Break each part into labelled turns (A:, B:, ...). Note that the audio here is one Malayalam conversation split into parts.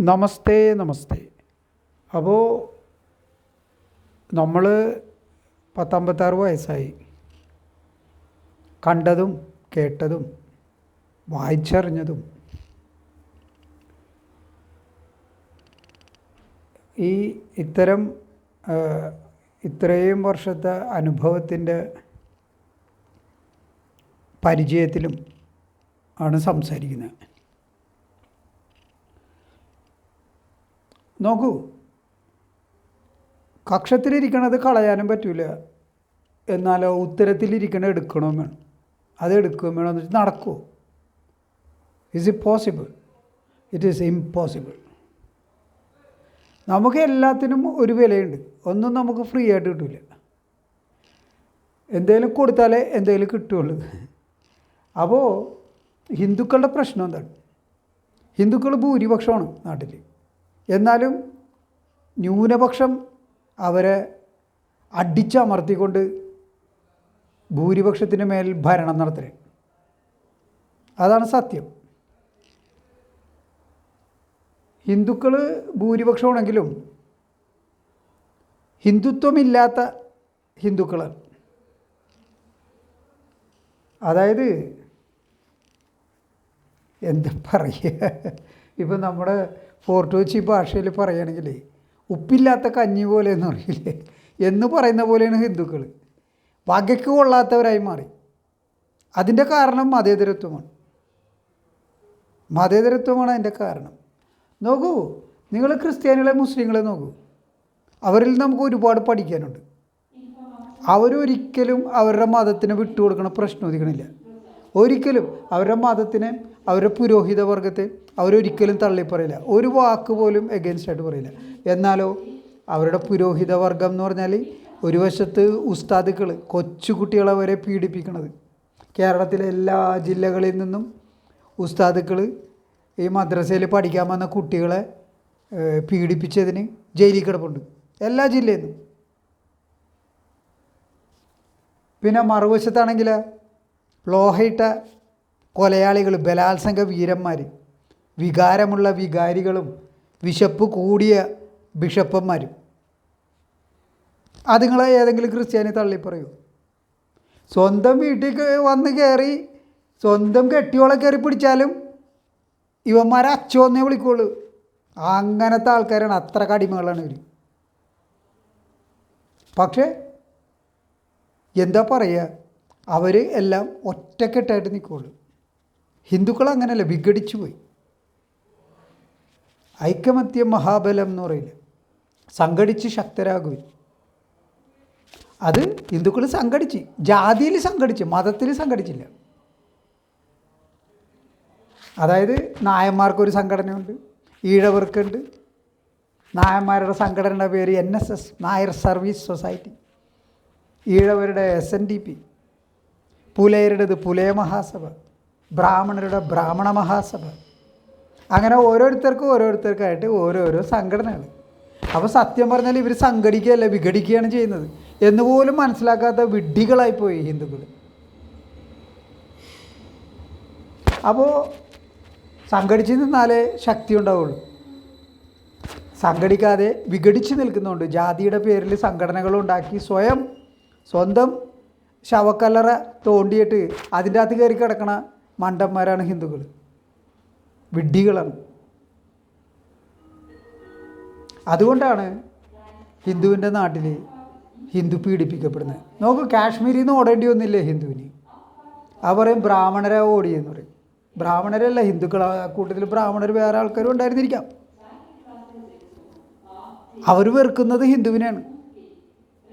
A: നമസ്തേ നമസ്തേ. അപ്പോൾ നമ്മൾ പത്തമ്പത്താറ് വയസ്സായി. കണ്ടതും കേട്ടതും വായിച്ചറിഞ്ഞതും ഈ ഇത്തരം ഇത്രയും വർഷത്തെ അനുഭവത്തിന്റെ പരിചയത്തിലും ആണ് സംസാരിക്കുന്നത്. നോക്കൂ. കക്ഷത്തിലിരിക്കണത് കളയാനും പറ്റില്ല എന്നാലോ ഉത്തരത്തിലിരിക്കണ എടുക്കണമെന്ന് വേണം. അത് എടുക്കുകയും വേണം എന്ന് വെച്ചാൽ നടക്കുമോ is it possible it is impossible നമുക്ക് എല്ലാത്തിനും ഒരു വിലയുണ്ട്. ഒന്നും നമുക്ക് ഫ്രീ ആയിട്ട് കിട്ടില്ല എന്തെങ്കിലും കൊടുത്താലേ എന്തെങ്കിലും കിട്ടുള്ളൂ. അപ്പോൾ ഹിന്ദുക്കളുടെ പ്രശ്നം എന്താണ്? ഹിന്ദുക്കൾ ഭൂരിപക്ഷമാണ് നാട്ടിൽ എന്നാലും ന്യൂനപക്ഷം അവരെ അടിച്ചമർത്തിക്കൊണ്ട് ഭൂരിപക്ഷത്തിന് മേൽ ഭരണം നടത്തൽ അതാണ് സത്യം. ഹിന്ദുക്കൾ ഭൂരിപക്ഷമാണെങ്കിലും ഹിന്ദുത്വമില്ലാത്ത ഹിന്ദുക്കളാണ്. അതായത് എന്താ പറയുക? ഇപ്പം നമ്മുടെ ഫോർട്ട് കൊച്ചി ഭാഷയിൽ പറയുകയാണെങ്കിൽ ഉപ്പില്ലാത്ത കഞ്ഞി പോലെ എന്ന് പറയില്ലേ? എന്ന് പറയുന്ന പോലെയാണ് ഹിന്ദുക്കൾ വകയ്ക്ക് കൊള്ളാത്തവരായി മാറി. അതിന്റെ കാരണം മതേതരത്വമാണ്. മതേതരത്വമാണ് അതിന്റെ കാരണം. നോക്കൂ നിങ്ങൾ ക്രിസ്ത്യാനികളെ മുസ്ലിങ്ങളെ നോക്കൂ. അവരിൽ നമുക്ക് ഒരുപാട് പഠിക്കാനുണ്ട്. അവരൊരിക്കലും അവരുടെ മതത്തിന് വിട്ടുകൊടുക്കണ പ്രശ്നം ഒതുക്കണില്ല. ഒരിക്കലും അവരുടെ മതത്തിനെ അവരുടെ പുരോഹിത വർഗത്തെ അവരൊരിക്കലും തള്ളിപ്പറയില്ല. ഒരു വാക്ക് പോലും എഗെയിൻസ്റ്റ് ആയിട്ട് പറയില്ല. എന്നാലോ അവരുടെ പുരോഹിത വർഗം എന്ന് പറഞ്ഞാൽ ഒരു വശത്ത് ഉസ്താദുക്കൾ കൊച്ചുകുട്ടികളെ വരെ പീഡിപ്പിക്കണത്. കേരളത്തിലെ എല്ലാ ജില്ലകളിൽ നിന്നും ഉസ്താദുക്കൾ ഈ മദ്രസയിൽ പഠിക്കാൻ വന്ന കുട്ടികളെ പീഡിപ്പിച്ചതിന് ജയിലിൽ കിടപ്പുണ്ട്. എല്ലാ ജില്ലയിൽ നിന്നും. പിന്നെ മറുവശത്താണെങ്കിൽ ലോഹയിട്ട കൊലയാളികൾ ബലാത്സംഗ വീരന്മാർ വികാരമുള്ള വികാരികളും വിശപ്പ് കൂടിയ ബിഷപ്പന്മാരും. അതുങ്ങളെ ഏതെങ്കിലും ക്രിസ്ത്യാനി തള്ളിപ്പറയൂ. സ്വന്തം വീട്ടിൽ വന്ന് കയറി സ്വന്തം കെട്ടിയോളെ കയറി പിടിച്ചാലും ഇവന്മാരെ അച്ചോന്നേ വിളിക്കുള്ളൂ. അങ്ങനത്തെ ആൾക്കാരാണ് അത്ര കടിമകളാണ് ഇവർ പക്ഷേ എന്താ പറയുക അവർ എല്ലാം ഒറ്റക്കെട്ടായിട്ട് നിൽക്കുള്ളൂ ഹിന്ദുക്കൾ അങ്ങനെയല്ല വിഘടിച്ചു പോയി ഐക്യമത്യ മഹാബലം എന്ന് പറയില്ല? സംഘടിച്ച് ശക്തരാകുവിൻ. അത് ഹിന്ദുക്കൾ സംഘടിച്ച് ജാതിയിൽ സംഘടിച്ച് മതത്തിൽ സംഘടിച്ചില്ല. അതായത് നായന്മാർക്കൊരു സംഘടനയുണ്ട് ഈഴവർക്കുണ്ട്. നായന്മാരുടെ സംഘടനയുടെ പേര് N S S Nair service society. ഈഴവരുടെ S N D P പുലയരുടേത് പുലയ മഹാസഭ ബ്രാഹ്മണരുടെ ബ്രാഹ്മണ മഹാസഭ. അങ്ങനെ ഓരോരുത്തർക്കും ഓരോരുത്തർക്കായിട്ട് ഓരോരോ സംഘടനകൾ അപ്പോൾ സത്യം പറഞ്ഞാൽ ഇവർ സംഘടിക്കുകയല്ല വിഘടിക്കുകയാണ് ചെയ്യുന്നത്. എന്നുപോലും മനസ്സിലാക്കാത്ത വിഡ്ഢികളായിപ്പോയി ഹിന്ദുക്കൾ അപ്പോൾ സംഘടിച്ച് നിന്നാലേ ശക്തി ഉണ്ടാവുള്ളൂ. സംഘടിക്കാതെ വിഘടിച്ച് നിൽക്കുന്നുണ്ട് ജാതിയുടെ പേരിൽ സംഘടനകൾ ഉണ്ടാക്കി സ്വയം സ്വന്തം ശവക്കല്ലറ തോണ്ടിയിട്ട് അതിന്റെ അകത്ത് കയറി കിടക്കണ മണ്ടന്മാരാണ് ഹിന്ദുക്കൾ വിഡ്ഢികളാണ്. അതുകൊണ്ടാണ് ഹിന്ദുവിന്റെ നാട്ടിൽ ഹിന്ദു പീഡിപ്പിക്കപ്പെടുന്നത്. നോക്കൂ കാശ്മീരിൽ നിന്ന് ഓടേണ്ടി വന്നില്ലേ ഹിന്ദുവിന്? അവർ പറയും ബ്രാഹ്മണരെ ഓടിയെന്ന് പറയും. ബ്രാഹ്മണരല്ല ഹിന്ദുക്കൾ കൂട്ടത്തിൽ ബ്രാഹ്മണർ വേറെ ആൾക്കാരും ഉണ്ടായിരുന്നിരിക്കാം. അവർ വെറുക്കുന്നത് ഹിന്ദുവിനെയാണ്.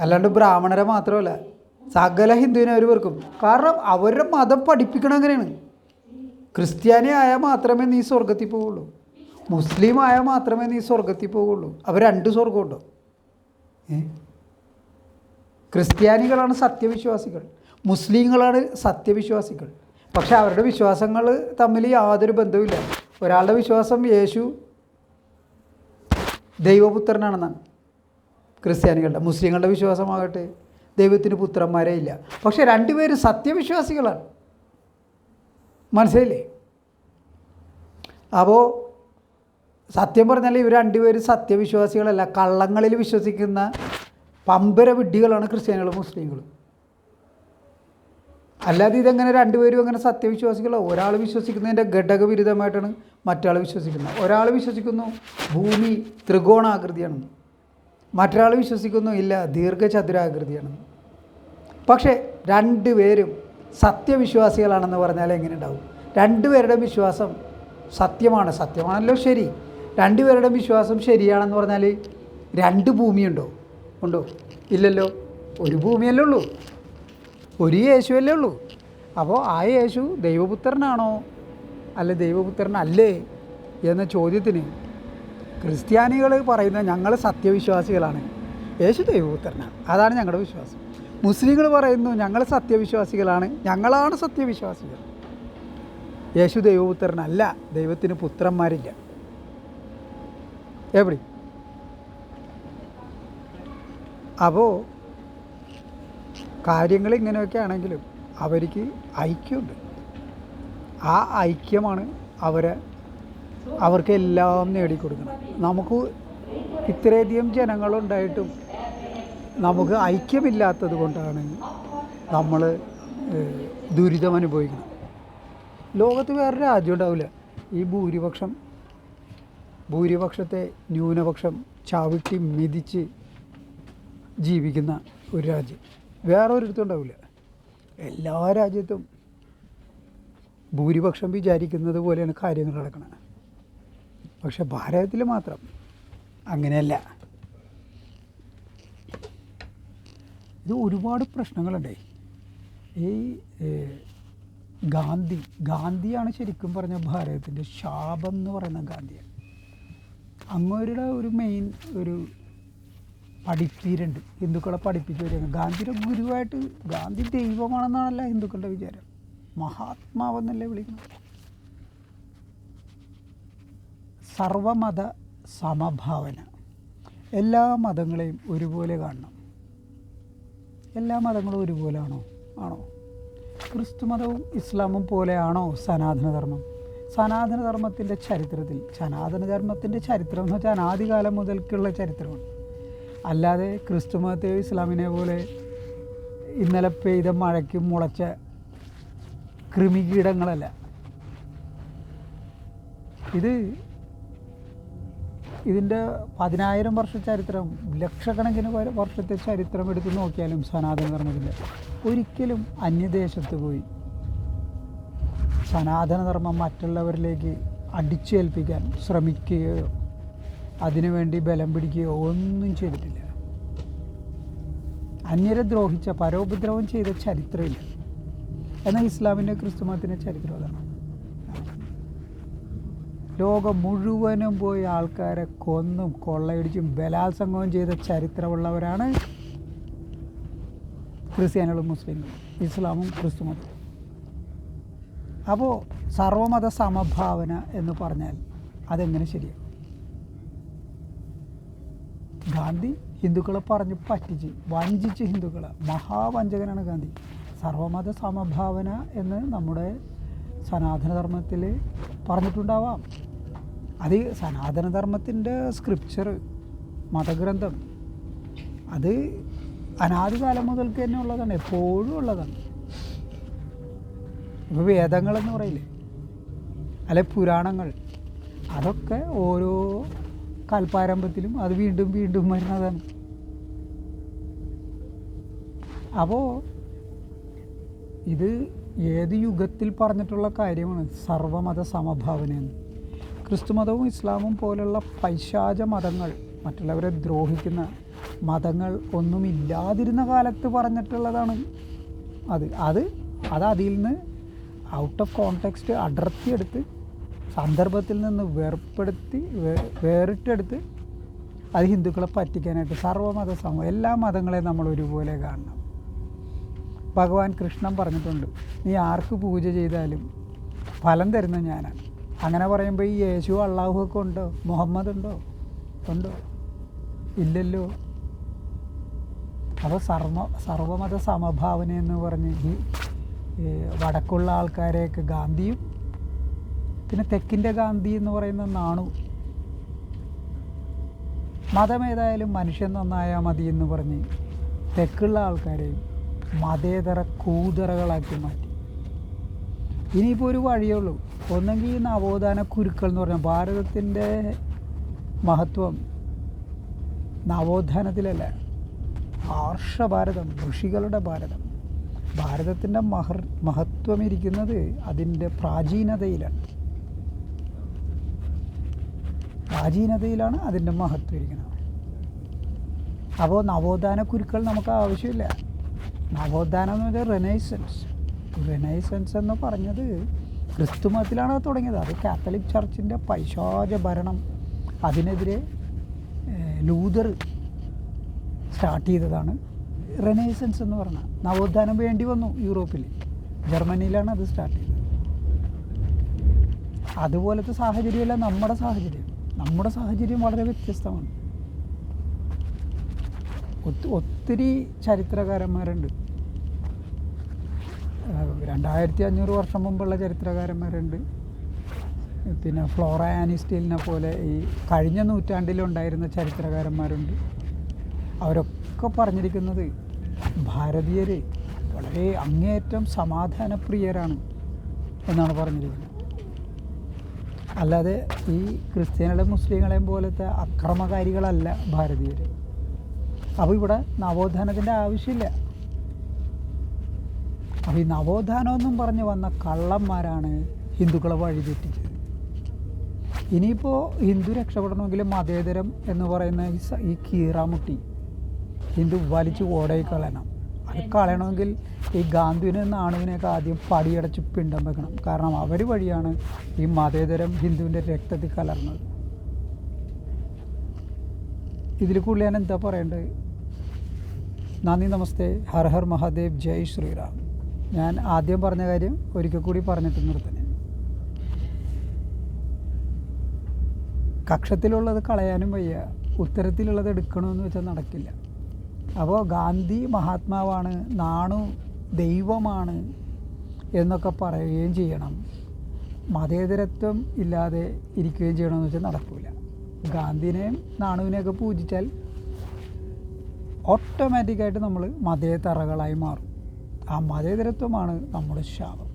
A: അല്ലാണ്ട് ബ്രാഹ്മണരെ മാത്രമല്ല സകല ഹിന്ദുവിനെ അവർ വെറുക്കും. കാരണം അവരുടെ മതം പഠിപ്പിക്കണം അങ്ങനെയാണ്. ക്രിസ്ത്യാനി ആയാൽ മാത്രമേ നീ സ്വർഗത്തിൽ പോവുള്ളൂ. മുസ്ലിം ആയാൽ മാത്രമേ നീ സ്വർഗത്തിൽ പോവുള്ളൂ. അവർ രണ്ട് സ്വർഗമുണ്ടോ ഏ? ക്രിസ്ത്യാനികളാണ് സത്യവിശ്വാസികൾ. മുസ്ലിങ്ങളാണ് സത്യവിശ്വാസികൾ. പക്ഷെ അവരുടെ വിശ്വാസങ്ങൾ തമ്മിൽ യാതൊരു ബന്ധവുമില്ല. ഒരാളുടെ വിശ്വാസം യേശു ദൈവപുത്രനാണെന്നാണ്. ക്രിസ്ത്യാനികളുടെ മുസ്ലിങ്ങളുടെ വിശ്വാസമാകട്ടെ ദൈവത്തിന് പുത്രന്മാരേ ഇല്ല. പക്ഷെ രണ്ടുപേരും സത്യവിശ്വാസികളാണ്. മനസ്സിലായില്ലേ? അപ്പോൾ സത്യം പറഞ്ഞാൽ ഇവർ രണ്ടുപേരും സത്യവിശ്വാസികളല്ല. കള്ളങ്ങളിൽ വിശ്വസിക്കുന്ന പമ്പര വിഡ്ഢികളാണ് ക്രിസ്ത്യാനികളും മുസ്ലിങ്ങളും. അല്ലാതെ ഇതെങ്ങനെ രണ്ടുപേരും അങ്ങനെ സത്യവിശ്വാസികളോ? ഒരാൾ വിശ്വസിക്കുന്നതിന്റെ ഘടകവിരുദ്ധമായിട്ടാണ് മറ്റാൾ വിശ്വസിക്കുന്നത്. ഒരാൾ വിശ്വസിക്കുന്നു ഭൂമി ത്രികോണാകൃതിയാണെന്ന്. മറ്റൊരാൾ വിശ്വസിക്കുന്നു ഇല്ല ദീർഘചതുരാകൃതിയാണെന്ന്. പക്ഷേ രണ്ടുപേരും സത്യവിശ്വാസികളാണെന്ന് പറഞ്ഞാൽ എങ്ങനെ ഉണ്ടാവും രണ്ടുപേരുടെ വിശ്വാസം സത്യമാണ്. സത്യമാണല്ലോ ശരി. രണ്ടുപേരുടെ വിശ്വാസം ശരിയാണെന്ന് പറഞ്ഞാൽ രണ്ട് ഭൂമിയുണ്ടോ? ഉണ്ടോ? ഇല്ലല്ലോ. ഒരു ഭൂമിയല്ലേ ഉള്ളൂ. ഒരു യേശുവല്ലേ ഉള്ളൂ. അപ്പോൾ ആ യേശു ദൈവപുത്രനാണോ? അല്ല ദൈവപുത്രനല്ലേ? എന്ന ചോദ്യത്തിന് ക്രിസ്ത്യാനികൾ പറയുന്ന ഞങ്ങൾ സത്യവിശ്വാസികളാണ്. യേശു ദൈവപുത്രനാണ്. അതാണ് ഞങ്ങളുടെ വിശ്വാസം. മുസ്ലിങ്ങൾ പറയുന്നു ഞങ്ങൾ സത്യവിശ്വാസികളാണ്. ഞങ്ങളാണ് സത്യവിശ്വാസികൾ. യേശു ദൈവപുത്രനല്ല ദൈവത്തിന് പുത്രന്മാരില്ല. എവിടെ? അപ്പോൾ കാര്യങ്ങൾ ഇങ്ങനെയൊക്കെ ആണെങ്കിലും അവർക്ക് ഐക്യമുണ്ട്. ആ ഐക്യമാണ് അവരെ അവർക്ക് എല്ലാം നേടിക്കൊടുക്കണം. നമുക്ക് ഇത്രയധികം ജനങ്ങളുണ്ടായിട്ടും നമുക്ക് ഐക്യമില്ലാത്തത് കൊണ്ടാണ് നമ്മൾ ദുരിതം അനുഭവിക്കുന്നത്. ലോകത്ത് വേറെ രാജ്യം ഉണ്ടാവില്ല. ഈ ഭൂരിപക്ഷം ഭൂരിപക്ഷത്തെ ന്യൂനപക്ഷം ചവിട്ടി മിതിച്ച് ജീവിക്കുന്ന ഒരു രാജ്യം. വേറെ ഒരിടത്തും ഉണ്ടാവില്ല. എല്ലാ രാജ്യത്തും ഭൂരിപക്ഷം വിചാരിക്കുന്നത് പോലെയാണ് കാര്യങ്ങൾ നടക്കുന്നത് പക്ഷെ ഭാരതത്തിൽ മാത്രം അങ്ങനെയല്ല. ഇത് ഒരുപാട് പ്രശ്നങ്ങളുണ്ട്. ഈ ഗാന്ധി ഗാന്ധിയാണ് ശരിക്കും പറഞ്ഞ ഭാരതത്തിന്റെ ശാപം എന്ന് പറയുന്ന ഗാന്ധിയാണ്. അങ്ങോരുടെ ഒരു മെയിൻ ഒരു പഠിപ്പീരുണ്ട്. ഹിന്ദുക്കളെ പഠിപ്പിച്ചു വരികയാണ്. ഗാന്ധിയുടെ ഗുരുവായിട്ട് ഗാന്ധി ദൈവമാണെന്നാണല്ല ഹിന്ദുക്കളുടെ വിചാരം. മഹാത്മാവെന്നല്ലേ വിളിക്കുന്നത്. സർവമത സമഭാവന. എല്ലാ മതങ്ങളെയും ഒരുപോലെ കാണണം. എല്ലാ മതങ്ങളും ഒരുപോലെയാണോ? ആണോ? ക്രിസ്തു മതവും ഇസ്ലാമും പോലെയാണോ സനാതനധർമ്മം? സനാതനധർമ്മത്തിന്റെ ചരിത്രത്തിൽ സനാതനധർമ്മത്തിന്റെ ചരിത്രം എന്ന് വെച്ചാൽ അനാദികാലം മുതൽക്കുള്ള ചരിത്രമാണ്. അല്ലാതെ ക്രിസ്തു മതത്തെയോ ഇസ്ലാമിനെ പോലെ ഇന്നലെ പെയ്ത മഴയ്ക്കും മുളച്ച കൃമികീടങ്ങളല്ല. ഇത് ഇതിന്റെ പതിനായിരം വർഷ ചരിത്രം ലക്ഷക്കണക്കിന് വർഷത്തെ ചരിത്രം എടുത്ത് നോക്കിയാലും സനാതന ധർമ്മത്തിന്റെ ഒരിക്കലും അന്യദേശത്ത് പോയി. സനാതനധർമ്മം മറ്റുള്ളവരിലേക്ക് അടിച്ചേൽപ്പിക്കാൻ ശ്രമിക്കുകയോ അതിനുവേണ്ടി ബലം പിടിക്കുകയോ ഒന്നും ചെയ്തിട്ടില്ല. അന്യരെ ദ്രോഹിച്ച പരോപദ്രവം ചെയ്ത ചരിത്രമില്ല. എന്നാൽ ഇസ്ലാമിന്റെ ക്രിസ്തുമതത്തിന്റെ ചരിത്രം അതാണ്. ലോകം മുഴുവനും പോയി ആൾക്കാരെ കൊന്നും കൊള്ളയടിച്ചും ബലാത്സംഗവും ചെയ്ത ചരിത്രമുള്ളവരാണ് ക്രിസ്ത്യാനികളും മുസ്ലിങ്ങളും ഇസ്ലാമും ക്രിസ്തുമതവും അപ്പോൾ സർവമത സമഭാവന എന്ന് പറഞ്ഞാൽ അതെങ്ങനെ ശരിയാണ് ഗാന്ധി ഹിന്ദുക്കളെ പറഞ്ഞ് പറ്റിച്ച് വഞ്ചിച്ച് ഹിന്ദുക്കളെ. മഹാവഞ്ചകനാണ് ഗാന്ധി. സർവമത സമഭാവന എന്ന് നമ്മുടെ സനാതനധർമ്മത്തിൽ പറഞ്ഞിട്ടുണ്ടാവാം. അത് സനാതനധർമ്മത്തിന്റെ സ്ക്രിപ്ചർ മതഗ്രന്ഥം. അത് അനാദികാലം മുതൽക്ക് തന്നെ ഉള്ളതാണ് എപ്പോഴും ഉള്ളതാണ്. ഇപ്പോൾ വേദങ്ങളെന്ന് പറയില്ലേ? അല്ലെ പുരാണങ്ങൾ? അതൊക്കെ ഓരോ കാൽപ്പാരമ്പത്തിലും അത് വീണ്ടും വീണ്ടും വരുന്നതാണ്. അപ്പോൾ ഇത് ഏത് യുഗത്തിൽ പറഞ്ഞിട്ടുള്ള കാര്യമാണ്? സർവമത സമഭാവനയെന്ന് ക്രിസ്തുമതവും ഇസ്ലാമും പോലുള്ള പൈശാച മതങ്ങൾ മറ്റുള്ളവരെ ദ്രോഹിക്കുന്ന മതങ്ങൾ ഒന്നുമില്ലാതിരുന്ന കാലത്ത് പറഞ്ഞിട്ടുള്ളതാണ്. അത് അത് അത് അതിൽ നിന്ന് ഔട്ട് ഓഫ് കോണ്ടെക്സ്റ്റ് അടർത്തിയെടുത്ത് സന്ദർഭത്തിൽ നിന്ന് വേർപ്പെടുത്തി വേറിട്ടെടുത്ത് അത് ഹിന്ദുക്കളെ പറ്റിക്കാനായിട്ട് സർവമത സമൂഹം എല്ലാ മതങ്ങളെയും നമ്മൾ ഒരുപോലെ കാണണം. ഭഗവാൻ കൃഷ്ണൻ പറഞ്ഞിട്ടുണ്ട് നീ ആർക്ക് പൂജ ചെയ്താലും ഫലം തരുന്ന ഞാനാണ്. അങ്ങനെ പറയുമ്പോൾ ഈ യേശു അള്ളാഹു ഒക്കെ ഉണ്ടോ? മുഹമ്മദ് ഉണ്ടോ? ഉണ്ടോ? ഇല്ലല്ലോ. അപ്പോൾ സർവ സർവമത സമഭാവന എന്ന് പറഞ്ഞ് ഈ വടക്കുള്ള ആൾക്കാരെയൊക്കെ ഗാന്ധിയും പിന്നെ തെക്കിന്റെ ഗാന്ധി എന്ന് പറയുന്ന നാണു. മതമേതായാലും മനുഷ്യൻ നന്നായാൽ മതി എന്ന് പറഞ്ഞ് തെക്കുള്ള ആൾക്കാരെയും മതേതര കൂതറകളാക്കി മാറ്റി. ഇനിയിപ്പോൾ ഒരു വഴിയേ ഉള്ളൂ. ഒന്നെങ്കിൽ ഈ നവോത്ഥാന കുരുക്കൾ എന്ന് പറഞ്ഞാൽ ഭാരതത്തിന്റെ മഹത്വം നവോത്ഥാനത്തിലല്ല. ആർഷ ഭാരതം ഋഷികളുടെ ഭാരതം. ഭാരതത്തിന്റെ മഹർ മഹത്വം ഇരിക്കുന്നത് അതിന്റെ പ്രാചീനതയിലാണ്. പ്രാചീനതയിലാണ് അതിന്റെ മഹത്വം ഇരിക്കുന്നത്. അപ്പോൾ നവോത്ഥാന കുരുക്കൾ നമുക്ക് ആവശ്യമില്ല. നവോത്ഥാനം എന്ന് പറഞ്ഞാൽ റെനൈസൻസ് റെനൈസൻസ് എന്ന് പറഞ്ഞത് ക്രിസ്തു മതത്തിലാണ് അത് തുടങ്ങിയത്. അത് കാത്തലിക് ചർച്ചിന്റെ പൈശാച ഭരണം. അതിനെതിരെ ലൂതർ സ്റ്റാർട്ട് ചെയ്തതാണ് റെനൈസൻസ് എന്ന് പറഞ്ഞാൽ. നവോത്ഥാനം വേണ്ടി വന്നു യൂറോപ്പിൽ. ജർമ്മനിയിലാണ് അത് സ്റ്റാർട്ട് ചെയ്തത്. അതുപോലത്തെ സാഹചര്യമല്ല നമ്മുടെ സാഹചര്യം. നമ്മുടെ സാഹചര്യം വളരെ വ്യത്യസ്തമാണ്. ഒത്തിരി ചരിത്രകാരന്മാരുണ്ട്. രണ്ടായിരത്തി അഞ്ഞൂറ് വർഷം മുമ്പുള്ള ചരിത്രകാരന്മാരുണ്ട്. പിന്നെ ഫ്ലോറ ആനിസ്റ്റീലിനെ പോലെ ഈ കഴിഞ്ഞ നൂറ്റാണ്ടിലുണ്ടായിരുന്ന ചരിത്രകാരന്മാരുണ്ട്. അവരൊക്കെ പറഞ്ഞിരിക്കുന്നത് ഭാരതീയർ വളരെ അങ്ങേയറ്റം സമാധാനപ്രിയരാണ് എന്നാണ് പറഞ്ഞിരിക്കുന്നത്. അല്ലാതെ ഈ ക്രിസ്ത്യാനികളെ മുസ്ലിങ്ങളെയും പോലത്തെ അക്രമകാരികളല്ല ഭാരതീയർ അപ്പോൾ ഇവിടെ നവോത്ഥാനത്തിന്റെ ആവശ്യമില്ല. അപ്പോൾ ഈ നവോത്ഥാനമെന്നും പറഞ്ഞ് വന്ന കള്ളന്മാരാണ് ഹിന്ദുക്കളെ വഴിതെറ്റിച്ചത്. ഇനിയിപ്പോൾ ഹിന്ദു രക്ഷപ്പെടണമെങ്കിൽ മതേതരം എന്ന് പറയുന്ന ഈ കീറാമുട്ടി ഹിന്ദു വലിച്ചു ഓടയി കളയണം അത് കളയണമെങ്കിൽ ഈ ഗാന്ധുവിനെ നാണുവിനെയൊക്കെ ആദ്യം പടിയടച്ച് പിണ്ടം വെക്കണം. കാരണം അവർ വഴിയാണ് ഈ മതേതരം ഹിന്ദുവിന്റെ രക്തത്തിൽ കലർന്നത്. ഇതിൽ കൂടുതൽ ഞാൻ എന്താ പറയേണ്ടത്? നന്ദി നമസ്തേ. ഹർ ഹർ മഹാദേവ്. ജയ് ശ്രീറാം. ഞാൻ ആദ്യം പറഞ്ഞ കാര്യം ഒരിക്കൽ കൂടി പറഞ്ഞിട്ട് നിർത്തണേ കക്ഷത്തിലുള്ളത് കളയാനും വയ്യ. ഉത്തരത്തിലുള്ളത് എടുക്കണമെന്ന് വെച്ചാൽ നടക്കില്ല. അപ്പോൾ ഗാന്ധി മഹാത്മാവാണ് നാണു ദൈവമാണ് എന്നൊക്കെ പറയുകയും ചെയ്യണം. മതേതരത്വം ഇല്ലാതെ ഇരിക്കുകയും ചെയ്യണമെന്ന് വെച്ചാൽ നടക്കില്ല ഗാന്ധിനെയും നാണുവിനെയൊക്കെ പൂജിച്ചാൽ ഓട്ടോമാറ്റിക്കായിട്ട് നമ്മൾ മതേതറകളായി മാറും. ആ മതേതരത്വമാണ് നമ്മുടെ ശാപം.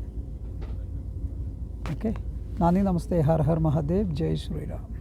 A: ഓക്കെ നന്ദി നമസ്തേ. ഹർ ഹർ മഹാദേവ്. ജയ് ശ്രീറാം